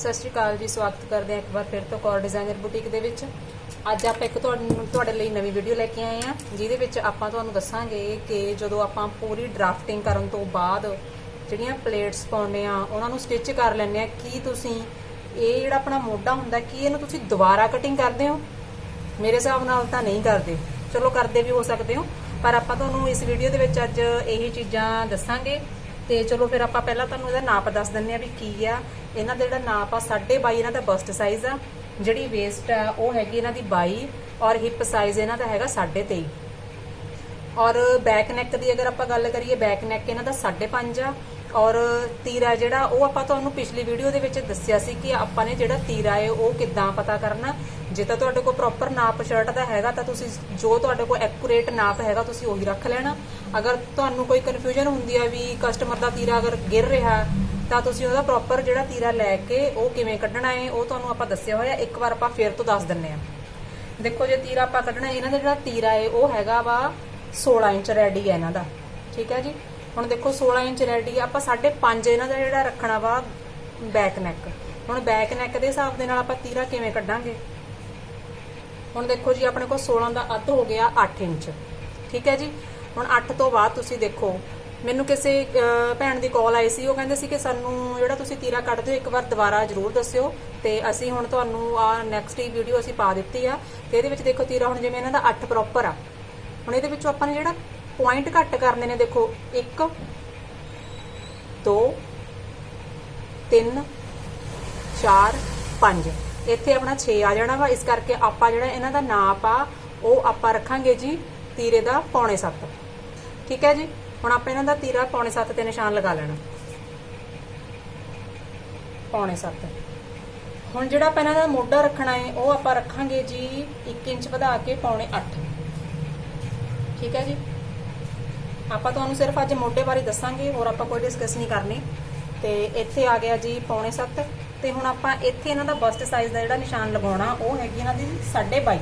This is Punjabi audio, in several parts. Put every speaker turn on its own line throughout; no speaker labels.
ਸਤਿ ਸ਼੍ਰੀ ਅਕਾਲ ਜੀ, ਸਵਾਗਤ ਕਰਦੇ ਹਾਂ ਇੱਕ ਵਾਰ ਫਿਰ ਤੋਂ ਕੌਰ ਡਿਜ਼ਾਈਨਰ ਬੁਟੀਕ ਦੇ ਵਿੱਚ। ਅੱਜ ਆਪਾਂ ਇੱਕ ਤੁਹਾਨੂੰ ਤੁਹਾਡੇ ਲਈ ਨਵੀਂ ਵੀਡੀਓ ਲੈ ਕੇ ਆਏ ਹਾਂ, ਜਿਹਦੇ ਵਿੱਚ ਆਪਾਂ ਤੁਹਾਨੂੰ ਦੱਸਾਂਗੇ ਕਿ ਜਦੋਂ ਆਪਾਂ ਪੂਰੀ ਡਰਾਫਟਿੰਗ ਕਰਨ ਤੋਂ ਬਾਅਦ ਜਿਹੜੀਆਂ ਪਲੇਟਸ ਪਾਉਂਦੇ ਆ ਉਹਨਾਂ ਨੂੰ ਸਟਿਚ ਕਰ ਲੈਂਦੇ ਆ ਕੀ ਤੁਸੀਂ ਇਹ ਜਿਹੜਾ ਆਪਣਾ ਮੋਢਾ ਹੁੰਦਾ, ਕੀ ਇਹਨੂੰ ਤੁਸੀਂ ਦੁਬਾਰਾ ਕਟਿੰਗ ਕਰਦੇ ਹੋ? ਮੇਰੇ ਹਿਸਾਬ ਨਾਲ ਤਾਂ ਨਹੀਂ ਕਰਦੇ। ਚਲੋ ਕਰਦੇ ਵੀ ਹੋ ਸਕਦੇ ਹੋ, ਪਰ ਆਪਾਂ ਤੁਹਾਨੂੰ ਇਸ ਵੀਡੀਓ ਦੇ ਵਿੱਚ ਅੱਜ ਇਹੀ ਚੀਜ਼ਾਂ ਦੱਸਾਂਗੇ। ਤੇ ਚਲੋ ਫਿਰ ਆਪਾਂ ਪਹਿਲਾਂ ਤੁਹਾਨੂੰ ਇਹਦਾ ਨਾਪ ਦੱਸ ਦਿੰਨੇ ਆ ਵੀ ਕੀ ਆ। ਇਹਨਾਂ ਦਾ ਜਿਹੜਾ ਨਾਪ ਆ 22.5 ਇਹਨਾਂ ਦਾ ਬਸਟ ਸਾਈਜ਼ ਆ। ਜਿਹੜੀ ਵੇਸਟ ਆ, ਉਹ ਹੈਗੀ ਇਹਨਾਂ ਦੀ 22 ਔਰ ਹਿਪ ਸਾਈਜ਼ ਇਹਨਾਂ ਦਾ ਹੈਗਾ 23.5 ਔਰ ਬੈਕ ਨੈਕ ਦੀ ਅਗਰ ਆਪਾਂ ਗੱਲ ਕਰੀਏ ਬੈਕ ਨੈਕ ਇਹਨਾਂ ਦਾ 5.5 ਆ। ਔਰ ਤੀਰਾ ਜਿਹੜਾ, ਉਹ ਆਪਾਂ ਤੁਹਾਨੂੰ ਪਿਛਲੀ ਵੀਡੀਓ ਦੇ ਵਿੱਚ ਦੱਸਿਆ ਸੀ ਕਿ ਆਪਾਂ ਨੇ ਜਿਹੜਾ ਤੀਰਾ ਹੈ, ਉਹ ਕਿੱਦਾਂ ਪਤਾ ਕਰਨਾ। ਜੇ ਤਾਂ ਤੁਹਾਡੇ ਕੋਲ ਪ੍ਰੋਪਰ ਨਾਪ ਸ਼ਰਟ ਦਾ ਹੈਗਾ, ਤਾਂ ਤੁਸੀਂ ਜੋ ਤੁਹਾਡੇ ਕੋਲ ਐਕੂਰੇਟ ਨਾਪ ਹੈਗਾ, ਤੁਸੀਂ ਉਹੀ ਰੱਖ ਲੈਣਾ। ਅਗਰ ਤੁਹਾਨੂੰ ਕੋਈ ਕਨਫਿਊਜ਼ਨ ਹੁੰਦੀ ਆ ਵੀ ਕਸਟਮਰ ਦਾ ਤੀਰਾ ਅਗਰ ਗਿਰ ਰਿਹਾ, ਤਾਂ ਤੁਸੀਂ ਉਹਦਾ ਪ੍ਰੋਪਰ ਜਿਹੜਾ ਤੀਰਾ ਲੈ ਕੇ ਉਹ ਕਿਵੇਂ ਕੱਢਣਾ ਹੈ ਉਹ ਤੁਹਾਨੂੰ ਆਪਾਂ ਦੱਸਿਆ ਹੋਇਆ, ਇੱਕ ਵਾਰ ਆਪਾਂ ਫੇਰ ਤੋਂ ਦੱਸ ਦਿੰਨੇ ਆ। ਦੇਖੋ, ਜੇ ਤੀਰਾ ਆਪਾਂ ਕੱਢਣਾ, ਇਹਨਾਂ ਦਾ ਜਿਹੜਾ ਤੀਰਾ ਹੈ ਉਹ ਹੈਗਾ ਵਾ 16 ਇੰਚ ਰੈਡੀ ਹੈ ਇਹਨਾਂ ਦਾ। ਠੀਕ ਹੈ ਜੀ? ਹੁਣ ਦੇਖੋ 16 ਇੰਚ ਰੈਡੀ ਆ, ਆਪਾਂ 5.5 ਇਹਨਾਂ ਦਾ ਜਿਹੜਾ ਰੱਖਣਾ ਵਾ ਬੈਕ ਨੈਕ ਹੁਣ ਬੈਕ ਨੈਕ ਦੇ ਹਿਸਾਬ ਦੇ ਨਾਲ ਆਪਾਂ ਤੀਰਾ ਕਿਵੇਂ ਕੱਢਾਂਗੇ? ਹੁਣ ਦੇਖੋ ਜੀ, ਆਪਣੇ ਕੋਲ 16 ਦਾ ਅੱਧ ਹੋ ਗਿਆ 8 ਇੰਚ। ਠੀਕ ਹੈ ਜੀ? ਹੁਣ 8 ਤੋਂ ਬਾਅਦ ਤੁਸੀਂ ਦੇਖੋ, ਮੈਨੂੰ ਕਿਸੇ ਭੈਣ ਦੀ ਕਾਲ ਆਈ ਸੀ, ਉਹ ਕਹਿੰਦੇ ਸੀ ਕਿ ਸਾਨੂੰ ਜਿਹੜਾ ਤੁਸੀਂ ਤੀਰਾ ਕੱਢਦੇ ਹੋ, ਇੱਕ ਵਾਰ ਦੁਬਾਰਾ ਜ਼ਰੂਰ ਦੱਸਿਓ ਤੇ ਅਸੀਂ ਹੁਣ ਤੁਹਾਨੂੰ ਆ ਨੈਕਸਟ ਹੀ ਵੀਡੀਓ ਅਸੀਂ ਪਾ ਦਿੱਤੀ ਆ ਤੇ ਇਹਦੇ ਵਿੱਚ ਦੇਖੋ ਤੀਰਾ, ਹੁਣ ਜਿਵੇਂ ਇਹਨਾਂ ਦਾ 8 ਪ੍ਰੋਪਰ ਆ। ਹੁਣ ਇਹਦੇ ਵਿੱਚੋਂ ਆਪਾਂ ਨੇ ਜਿਹੜਾ ਪੁਆਇੰਟ ਘੱਟ ਕਰਨੇ ਨੇ, ਦੇਖੋ 1 2 3 4 5 ਇੱਥੇ ਆਪਣਾ 6 ਆ ਜਾਣਾ ਵਾ। ਇਸ ਕਰਕੇ ਆਪਾਂ ਜਿਹੜਾ ਇਹਨਾਂ ਦਾ ਨਾਪ ਆ, ਉਹ ਆਪਾਂ ਰੱਖਾਂਗੇ ਜੀ ਤੀਰੇ ਦਾ ਪੌਣੇ 7 ਠੀਕ ਹੈ ਜੀ? ਹੁਣ ਆਪਾਂ ਇਹਨਾਂ ਦਾ ਤੀਰਾ ਪੌਣੇ 7 ਤੇ ਨਿਸ਼ਾਨ ਲਗਾ ਲੈਣਾ। ਪੌਣੇ 7 ਹੁਣ ਜਿਹੜਾ ਆਪਾਂ ਇਹਨਾਂ ਦਾ ਮੋਢਾ ਰੱਖਣਾ ਹੈ, ਉਹ ਆਪਾਂ ਰੱਖਾਂਗੇ ਜੀ 1 ਇੰਚ ਵਧਾ ਕੇ ਪੌਣੇ 8 ਠੀਕ ਹੈ ਜੀ? ਆਪਾਂ ਤੁਹਾਨੂੰ ਸਿਰਫ ਅੱਜ ਮੋਢੇ ਬਾਰੇ ਦੱਸਾਂਗੇ, ਹੋਰ ਆਪਾਂ ਕੋਈ ਡਿਸਕਸ ਨਹੀਂ ਕਰਨੀ। ਤੇ ਇੱਥੇ ਆ ਗਿਆ ਜੀ ਪੌਣੇ 7 ਤੇ ਹੁਣ ਆਪਾਂ ਇੱਥੇ ਇਹਨਾਂ ਦਾ ਬਸਟ ਸਾਈਜ਼ ਦਾ ਜਿਹੜਾ ਨਿਸ਼ਾਨ ਲਗਾਉਣਾ, ਉਹ ਹੈਗੀ ਇਹਨਾਂ ਦੀ 22.5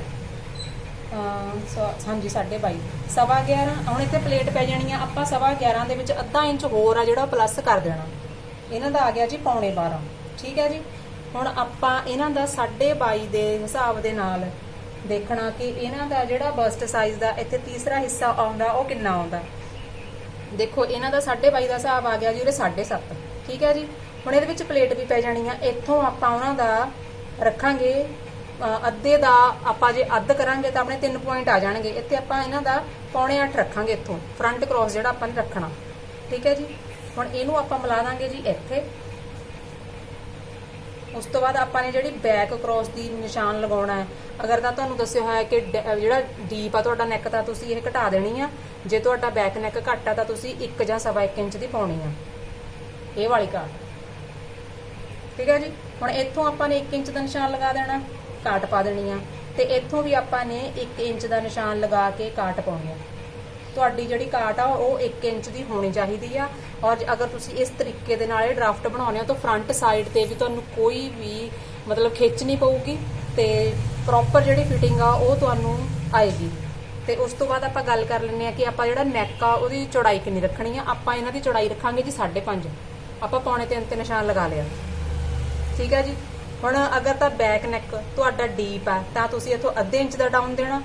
ਹਾਂਜੀ 22.5 ਸਵਾ 11 ਹੁਣ ਇੱਥੇ ਪਲੇਟ ਪੈ ਜਾਣੀ ਆ, ਆਪਾਂ ਸਵਾ 11 ਦੇ ਵਿੱਚ ਅੱਧਾ ਇੰਚ ਹੋਰ ਆ ਜਿਹੜਾ ਪਲੱਸ ਕਰ ਦੇਣਾ। ਇਹਨਾਂ ਦਾ ਆ ਗਿਆ ਜੀ ਪੌਣੇ 12 ਠੀਕ ਹੈ ਜੀ? ਹੁਣ ਆਪਾਂ ਇਹਨਾਂ ਦਾ 22.5 ਦੇ ਹਿਸਾਬ ਦੇ ਨਾਲ ਦੇਖਣਾ ਕਿ ਇਹਨਾਂ ਦਾ ਜਿਹੜਾ ਬਸਟ ਸਾਈਜ਼ ਦਾ ਇੱਥੇ ਤੀਸਰਾ ਹਿੱਸਾ ਆਉਂਦਾ, ਉਹ ਕਿੰਨਾ ਆਉਂਦਾ। ਦੇਖੋ, ਇਹਨਾਂ ਦਾ 22.5 ਦਾ ਹਿਸਾਬ ਆ ਗਿਆ ਜੀ, ਉਹਦੇ 7.5 ਠੀਕ ਹੈ ਜੀ? ਹੁਣ ਇਹਦੇ ਵਿੱਚ ਪਲੇਟ ਵੀ ਪੈ ਜਾਣੀ ਆ। ਇੱਥੋਂ ਆਪਾਂ ਉਹਨਾਂ ਦਾ ਰੱਖਾਂਗੇ। ਅੱਧੇ ਦਾ ਆਪਾਂ ਜੇ ਅੱਧ ਕਰਾਂਗੇ ਤਾਂ ਆਪਣੇ 3 ਪੁਆਇੰਟ ਆ ਜਾਣਗੇ। ਇੱਥੇ ਆਪਾਂ ਇਹਨਾਂ ਦਾ ਪੌਣੇ 8 ਰੱਖਾਂਗੇ ਇੱਥੋਂ। ਫਰੰਟ ਕ੍ਰੋਸ ਜਿਹੜਾ ਆਪਾਂ ਨੇ ਰੱਖਣਾ। ਠੀਕ ਹੈ ਜੀ? ਹੁਣ ਇਹਨੂੰ ਆਪਾਂ ਮਿਲਾ ਦਾਂਗੇ ਜੀ ਇੱਥੇ। ਉਸ ਤੋਂ ਬਾਅਦ ਆਪਾਂ ਨੇ ਜਿਹੜੀ ਬੈਕ ਕ੍ਰੋਸ ਦੀ ਨਿਸ਼ਾਨ ਲਗਾਉਣਾ ਹੈ। ਅਗਰ ਤਾਂ ਤੁਹਾਨੂੰ ਦੱਸਿਆ ਹੋਇਆ ਕਿ ਜਿਹੜਾ ਡੀਪ ਆ ਤੁਹਾਡਾ ਨੈਕ ਤਾਂ ਤੁਸੀਂ ਇਹ ਘਟਾ ਦੇਣੀ ਆ। ਜੇ ਤੁਹਾਡਾ ਬੈਕ ਨੈਕ ਘੱਟ ਆ ਤਾਂ ਤੁਸੀਂ 1 ਜਾਂ ਸਵਾ 1 ਇੰਚ ਦੀ ਪਾਉਣੀ ਆ। ਇਹ ਵਾਲੀ ਕਾਟ ਠੀਕ ਹੈ ਜੀ? ਹੁਣ ਇੱਥੋਂ ਆਪਾਂ ਨੇ 1 ਇੰਚ ਦਾ ਨਿਸ਼ਾਨ ਲਗਾ ਦੇਣਾ ਕਾਟ ਪਾ ਦੇਣੀ ਆ। ਤੇ ਇੱਥੋਂ ਵੀ ਆਪਾਂ ਨੇ 1 ਇੰਚ ਦਾ ਨਿਸ਼ਾਨ ਲਗਾ ਕੇ ਕਾਟ ਪਾਉਣੀ ਆ। ਤੁਹਾਡੀ ਜਿਹੜੀ ਕਾਟ ਆ, ਉਹ 1 ਇੰਚ ਦੀ ਹੋਣੀ ਚਾਹੀਦੀ ਆ। ਔਰ ਅਗਰ ਤੁਸੀਂ ਇਸ ਤਰੀਕੇ ਦੇ ਨਾਲ ਇਹ ਡਰਾਫਟ ਬਣਾਉਣੇ ਹੋ ਤਾਂ ਫਰੰਟ ਸਾਈਡ ਤੇ ਵੀ ਤੁਹਾਨੂੰ ਕੋਈ ਵੀ ਮਤਲਬ ਖਿੱਚ ਨਹੀਂ ਪਊਗੀ ਤੇ ਪ੍ਰੋਪਰ ਜਿਹੜੀ ਫਿਟਿੰਗ ਆ, ਉਹ ਤੁਹਾਨੂੰ ਆਏਗੀ। ਤੇ ਉਸ ਤੋਂ ਬਾਅਦ ਆਪਾਂ ਗੱਲ ਕਰ ਲੈਂਦੇ ਆ ਕਿ ਆਪਾਂ ਜਿਹੜਾ ਨੈਕ ਆ, ਉਹਦੀ ਚੌੜਾਈ ਕਿੰਨੀ ਰੱਖਣੀ ਆ। ਆਪਾਂ ਇਹਨਾਂ ਦੀ ਚੌੜਾਈ ਰੱਖਾਂਗੇ ਜੀ 5.5 ਆਪਾਂ ਪੌਣੇ 3 ਤੇ ਨਿਸ਼ਾਨ ਲਗਾ ਲਿਆ। ਠੀਕ ਹੈ ਜੀ? ਹੁਣ ਅਗਰ ਤਾਂ ਬੈਕ ਨੈਕ ਤੁਹਾਡਾ ਡੀਪ ਆ, ਤਾਂ ਤੁਸੀਂ ਇੱਥੋਂ ਅੱਧੇ ਇੰਚ ਦਾ ਡਾਊਨ ਦੇਣਾ।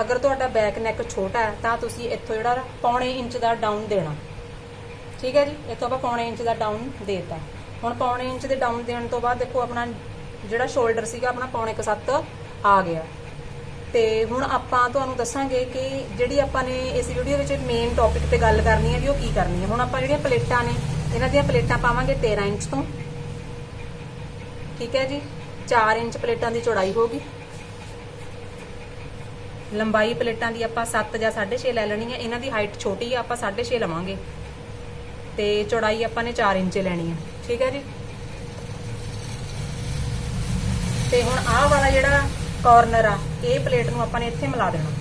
ਅਗਰ ਤੁਹਾਡਾ ਬੈਕ ਨੈਕ ਛੋਟਾ ਹੈ, ਤਾਂ ਤੁਸੀਂ ਇੱਥੋਂ ਜਿਹੜਾ ਪੌਣੇ ਇੰਚ ਦਾ ਡਾਊਨ ਦੇਣਾ। ਠੀਕ ਹੈ ਜੀ? ਇੱਥੋਂ ਆਪਾਂ ਪੌਣੇ ਇੰਚ ਦਾ ਡਾਊਨ ਦੇਤਾ। ਹੁਣ ਪੌਣੇ ਇੰਚ ਦੇ ਡਾਊਨ ਦੇਣ ਤੋਂ ਬਾਅਦ ਦੇਖੋ ਆਪਣਾ ਜਿਹੜਾ ਸ਼ੋਲਡਰ ਸੀਗਾ, ਆਪਣਾ ਪੌਣੇ ਕੁ ਸੱਤ ਆ ਗਿਆ। ਤੇ ਹੁਣ ਆਪਾਂ ਤੁਹਾਨੂੰ ਦੱਸਾਂਗੇ ਕਿ ਜਿਹੜੀ ਆਪਾਂ ਨੇ ਇਸ ਵੀਡੀਓ ਵਿੱਚ ਮੇਨ ਟੌਪਿਕ ਤੇ ਗੱਲ ਕਰਨੀ ਹੈ ਵੀ ਉਹ ਕੀ ਕਰਨੀ ਹੈ? ਹੁਣ ਆਪਾਂ ਜਿਹੜੀਆਂ ਪਲੇਟਾਂ ਨੇ, ਇਹਨਾਂ ਦੀਆਂ ਪਲੇਟਾਂ ਪਾਵਾਂਗੇ 13 ਇੰਚ ਤੋਂ। ਠੀਕ ਹੈ ਜੀ? 4 ਇੰਚ ਪਲੇਟਾਂ ਦੀ ਚੌੜਾਈ ਹੋਗੀ ਲੰਬਾਈ ਪਲੇਟਾਂ ਦੀ ਆਪਾਂ 7 ਜਾਂ 6.5 ਲੈ ਲੈਣੀ ਹੈ। ਇਹਨਾਂ ਦੀ ਹਾਈਟ ਛੋਟੀ ਆ, ਆਪਾਂ 6.5 ਲਵਾਂਗੇ। ਤੇ ਚੌੜਾਈ ਆਪਾਂ ਨੇ 4 ਇੰਚ ਲੈਣੀ ਹੈ। ਠੀਕ ਹੈ ਜੀ? ਤੇ ਹੁਣ ਆਹ ਵਾਲਾ ਜਿਹੜਾ ਕਾਰਨਰ ਆ, ਇਹ ਪਲੇਟ ਨੂੰ ਆਪਾਂ ਨੇ ਇੱਥੇ ਮਿਲਾ ਦੇਣਾ।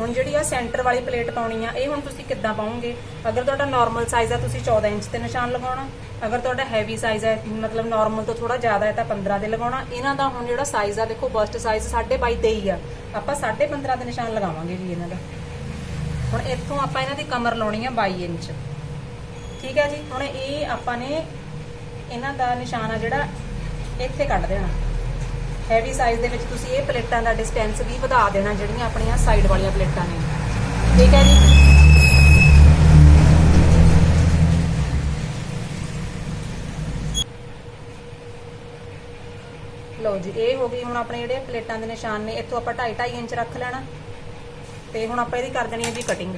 ਹੁਣ ਜਿਹੜੀ ਆ ਸੈਂਟਰ ਵਾਲੀ ਪਲੇਟ ਪਾਉਣੀ ਆ, ਇਹ ਹੁਣ ਤੁਸੀਂ ਕਿੱਦਾਂ ਪਾਉਂਗੇ ਅਗਰ ਤੁਹਾਡਾ ਨਾਰਮਲ ਸਾਈਜ਼ ਆ, ਤੁਸੀਂ 14 ਇੰਚ ਤੇ ਨਿਸ਼ਾਨ ਲਗਾਉਣਾ। ਅਗਰ ਤੁਹਾਡਾ ਹੈਵੀ ਸਾਈਜ਼ ਹੈ ਮਤਲਬ ਨਾਰਮਲ ਤੋਂ ਥੋੜਾ ਜ਼ਿਆਦਾ ਹੈ ਤਾਂ 15 ਦੇ ਲਗਾਉਣਾ। ਇਹਨਾਂ ਦਾ ਹੁਣ ਜਿਹੜਾ ਸਾਈਜ਼ ਆ, ਦੇਖੋ ਬਸਟ ਸਾਈਜ਼ 22.5 ਦੇ ਹੀ ਆ। ਆਪਾਂ 15.5 ਦੇ ਨਿਸ਼ਾਨ ਲਗਾਵਾਂਗੇ ਜੀ ਇਹਨਾਂ ਦਾ। ਹੁਣ ਇੱਥੋਂ ਆਪਾਂ ਇਹਨਾਂ ਦੀ ਕਮਰ ਲਾਉਣੀ ਆ 22 ਇੰਚ। ਠੀਕ ਹੈ ਜੀ? ਹੁਣ ਇਹ ਆਪਾਂ ਨੇ ਇਹਨਾਂ ਦਾ ਨਿਸ਼ਾਨ ਆ ਜਿਹੜਾ ਇੱਥੇ ਕੱਢ ਦੇਣਾ। ਹੈਵੀ ਸਾਈਜ਼ ਦੇ ਵਿੱਚ ਤੁਸੀਂ ਇਹ ਪਲੇਟਾਂ ਦਾ ਡਿਸਟੈਂਸ ਵੀ ਵਧਾ ਦੇਣਾ, ਜਿਹੜੀਆਂ ਆਪਣੀਆਂ ਸਾਈਡ ਵਾਲੀਆਂ ਪਲੇਟਾਂ ਨੇ। ਠੀਕ ਹੈ ਜੀ? ਲਓ ਜੀ, ਇਹ ਹੋ ਗਈ ਹੁਣ ਆਪਣੇ ਜਿਹੜੇ ਪਲੇਟਾਂ ਦੇ ਨਿਸ਼ਾਨ ਨੇ, ਇੱਥੋਂ ਆਪਾਂ 2.5 2.5 ਇੰਚ ਰੱਖ ਲੈਣਾ। ਤੇ ਹੁਣ ਆਪਾਂ ਇਹਦੀ ਕਰ ਦੇਣੀ ਹੈ ਜੀ ਕਟਿੰਗ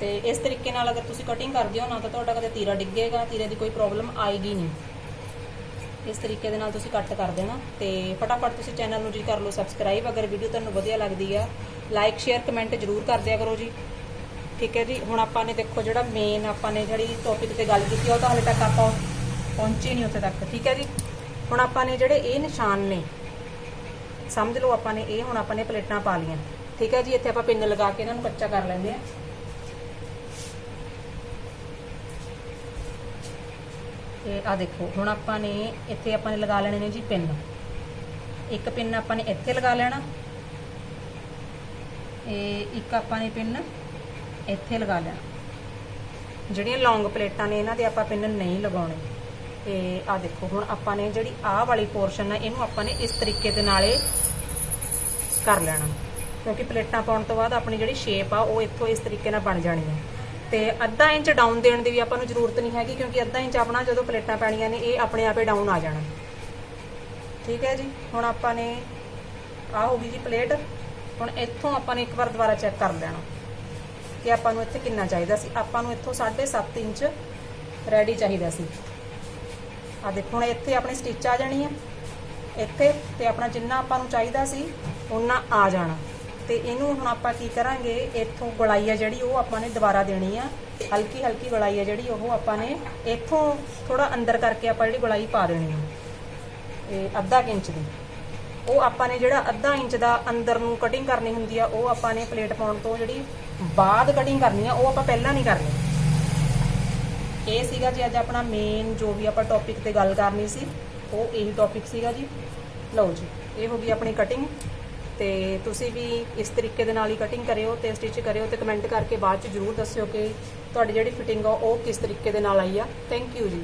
ਤੇ ਇਸ ਤਰੀਕੇ ਨਾਲ ਅਗਰ ਤੁਸੀਂ ਕਟਿੰਗ ਕਰਦੇ ਹੋ ਨਾ, ਤਾਂ ਤੁਹਾਡਾ ਕਦੇ ਤੀਰਾ ਡਿੱਗੇਗਾ, ਤੀਰੇ ਦੀ ਕੋਈ ਪ੍ਰੋਬਲਮ ਆਏਗੀ ਨਹੀਂ। ਇਸ ਤਰੀਕੇ ਦੇ ਨਾਲ ਤੁਸੀਂ ਕੱਟ ਕਰ ਦੇਣਾ ਤੇ ਫਟਾਫਟ ਤੁਸੀਂ ਚੈਨਲ ਨੂੰ ਜੀ ਕਰ ਲਓ ਸਬਸਕ੍ਰਾਈਬ ਅਗਰ ਵੀਡੀਓ ਤੁਹਾਨੂੰ ਵਧੀਆ ਲੱਗਦੀ ਆ ਲਾਈਕ ਸ਼ੇਅਰ ਕਮੈਂਟ ਜਰੂਰ ਕਰ ਦਿਆ ਕਰੋ ਜੀ। ਠੀਕ ਹੈ ਜੀ? ਹੁਣ ਆਪਾਂ ਨੇ ਦੇਖੋ ਜਿਹੜਾ ਮੇਨ ਆਪਾਂ ਨੇ ਜਿਹੜੀ ਟੌਪਿਕ ਤੇ ਗੱਲ ਕੀਤੀ ਉਹ ਤਾਂ ਹਲੇ ਤੱਕ ਆਪਾਂ ਪਹੁੰਚੇ ਨਹੀਂ ਉੱਥੇ ਤੱਕ। ਠੀਕ ਹੈ ਜੀ? ਹੁਣ ਆਪਾਂ ਨੇ ਜਿਹੜੇ ਇਹ ਨਿਸ਼ਾਨ ਨੇ, ਸਮਝ ਲਓ ਆਪਾਂ ਨੇ, ਇਹ ਹੁਣ ਆਪਾਂ ਨੇ ਪਲੇਟਾਂ ਪਾ ਲੀਆਂ ਠੀਕ ਹੈ ਜੀ? ਇੱਥੇ ਆਪਾਂ ਪਿੰਨ ਲਗਾ ਕੇ ਇਹਨਾਂ ਨੂੰ ਕੱਚਾ ਕਰ ਲੈਂਦੇ ਆ ਤੇ ਆ ਦੇਖੋ, ਹੁਣ ਆਪਾਂ ਨੇ ਇੱਥੇ ਆਪਾਂ ਨੇ ਲਗਾ ਲੈਣੇ ਨੇ ਜੀ ਪਿੰਨ। ਇੱਕ ਪਿੰਨ ਆਪਾਂ ਨੇ ਇੱਥੇ ਲਗਾ ਲੈਣਾ। ਇਹ ਇੱਕ ਆਪਾਂ ਨੇ ਪਿੰਨ ਇੱਥੇ ਲਗਾ ਲੈਣਾ। ਜਿਹੜੀਆਂ ਲੌਂਗ ਪਲੇਟਾਂ ਨੇ, ਇਹਨਾਂ ਦੇ ਆਪਾਂ ਪਿੰਨ ਨਹੀਂ ਲਗਾਉਣੇ। ਤੇ ਆ ਦੇਖੋ, ਹੁਣ ਆਪਾਂ ਨੇ ਜਿਹੜੀ ਆਹ ਵਾਲੀ ਪੋਰਸ਼ਨ ਹੈ ਇਹਨੂੰ ਆਪਾਂ ਨੇ ਇਸ ਤਰੀਕੇ ਦੇ ਨਾਲੇ ਕਰ ਲੈਣਾ। ਕਿਉਂਕਿ ਪਲੇਟਾਂ ਪਾਉਣ ਤੋਂ ਬਾਅਦ ਆਪਣੀ ਜਿਹੜੀ ਸ਼ੇਪ ਆ, ਉਹ ਇੱਥੋਂ ਇਸ ਤਰੀਕੇ ਨਾਲ ਬਣ ਜਾਣੀ ਹੈ ਤੇ ਅੱਧਾ ਇੰਚ ਡਾਊਨ ਦੇਣ ਦੀ ਵੀ ਆਪਾਂ ਨੂੰ ਜ਼ਰੂਰਤ ਨਹੀਂ ਹੈਗੀ, ਕਿਉਂਕਿ ਅੱਧਾ ਇੰਚ ਆਪਣਾ ਜਦੋਂ ਪਲੇਟਾਂ ਪੈਣੀਆਂ ਨੇ, ਇਹ ਆਪਣੇ ਆਪੇ ਡਾਊਨ ਆ ਜਾਣਾ। ਠੀਕ ਹੈ ਜੀ? ਹੁਣ ਆਪਾਂ ਨੇ, ਆਹ ਹੋ ਗਈ ਜੀ ਪਲੇਟ। ਹੁਣ ਇੱਥੋਂ ਆਪਾਂ ਨੇ ਇੱਕ ਵਾਰ ਦੁਬਾਰਾ ਚੈੱਕ ਕਰ ਲੈਣਾ ਕਿ ਆਪਾਂ ਨੂੰ ਇੱਥੇ ਕਿੰਨਾ ਚਾਹੀਦਾ ਸੀ। ਆਪਾਂ ਨੂੰ ਇੱਥੋਂ 7.5 ਇੰਚ ਰੈਡੀ ਚਾਹੀਦਾ ਸੀ। ਆ ਦੇਖੋ, ਹੁਣ ਇੱਥੇ ਆਪਣੀ ਸਟਿਚ ਆ ਜਾਣੀ ਹੈ। ਇੱਥੇ ਤੇ ਆਪਣਾ ਜਿੰਨਾ ਆਪਾਂ ਨੂੰ ਚਾਹੀਦਾ ਸੀ ਉਹਨਾਂ ਆ ਜਾਣਾ। ਤੇ ਇਹਨੂੰ ਹੁਣ ਆਪਾਂ ਕੀ ਕਰਾਂਗੇ, ਇੱਥੋਂ ਗੁਲਾਈ ਆ ਜਿਹੜੀ ਉਹ ਆਪਾਂ ਨੇ ਦੁਬਾਰਾ ਦੇਣੀ ਆ। ਹਲਕੀ ਹਲਕੀ ਗੁਲਾਈ ਆ ਜਿਹੜੀ ਉਹ ਆਪਾਂ ਨੇ ਇੱਥੋਂ ਥੋੜਾ ਅੰਦਰ ਕਰਕੇ ਆਪਾਂ ਜਿਹੜੀ ਗੁਲਾਈ ਪਾ ਦੇਣੀ ਆ। ਇਹ ਅੱਧਾ ਇੰਚ ਦੀ। ਉਹ ਆਪਾਂ ਨੇ ਜਿਹੜਾ ਅੱਧਾ ਇੰਚ ਦਾ ਅੰਦਰ ਨੂੰ ਕਟਿੰਗ ਕਰਨੀ ਹੁੰਦੀ ਆ, ਉਹ ਆਪਾਂ ਨੇ ਪਲੇਟ ਪਾਉਣ ਤੋਂ ਜਿਹੜੀ ਬਾਅਦ ਕਟਿੰਗ ਕਰਨੀ ਆ, ਉਹ ਆਪਾਂ ਪਹਿਲਾਂ ਨਹੀਂ ਕਰਨੀ। ਇਹ ਸੀਗਾ ਜੀ ਅੱਜ ਆਪਣਾ ਮੇਨ ਜੋ ਵੀ ਆਪਾਂ ਟੌਪਿਕ ਤੇ ਗੱਲ ਕਰਨੀ ਸੀ, ਉਹ ਇਹੀ ਟੌਪਿਕ ਸੀਗਾ ਜੀ। ਲਓ ਜੀ, ਇਹ ਹੋ ਗਈ ਆਪਣੀ ਕਟਿੰਗ ਤੇ ਤੁਸੀਂ ਵੀ ਇਸ ਤਰੀਕੇ ਦੇ ਨਾਲ ਹੀ ਕਟਿੰਗ ਕਰਿਓ ਤੇ ਸਟਿਚ ਕਰਿਓ ਤੇ ਕਮੈਂਟ ਕਰਕੇ ਬਾਅਦ ਚ ਜਰੂਰ ਦੱਸਿਓ ਕਿ ਤੁਹਾਡੀ ਜਿਹੜੀ ਫਿਟਿੰਗ ਆ ਉਹ ਕਿਸ ਤਰੀਕੇ ਦੇ ਨਾਲ ਆਈ ਆ। ਥੈਂਕ ਯੂ ਜੀ।